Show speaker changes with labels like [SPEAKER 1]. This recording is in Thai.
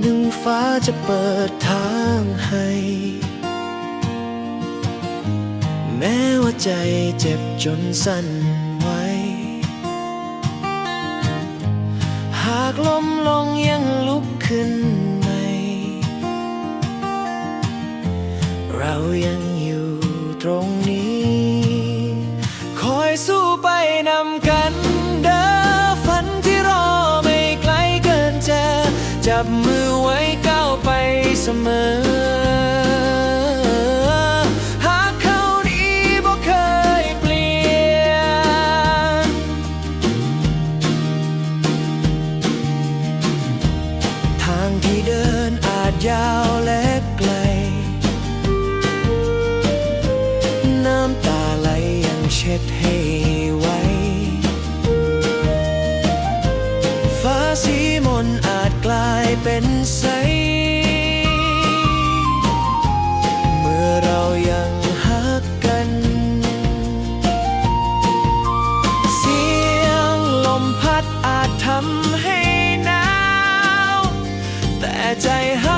[SPEAKER 1] หนึ่งฟ้าจะเปิดทางให้ แม้ว่าใจเจ็บจนสั่นไหวหากล้มลงยังลุกขึ้นใหม่เรายังอยู่ตรงนี้ คอยสู้ไปนำกันเด้อฝันที่รอไม่ไกลเกินจะจับมือ มอ หากเขานี้บ่เคยเปลี่ยน ทางที่เดินอาจยาวและไกล น้ำตาไหลยังเช็ดให้ไว้ ฟ้าสีมนอาจกลายเป็นใส ใจห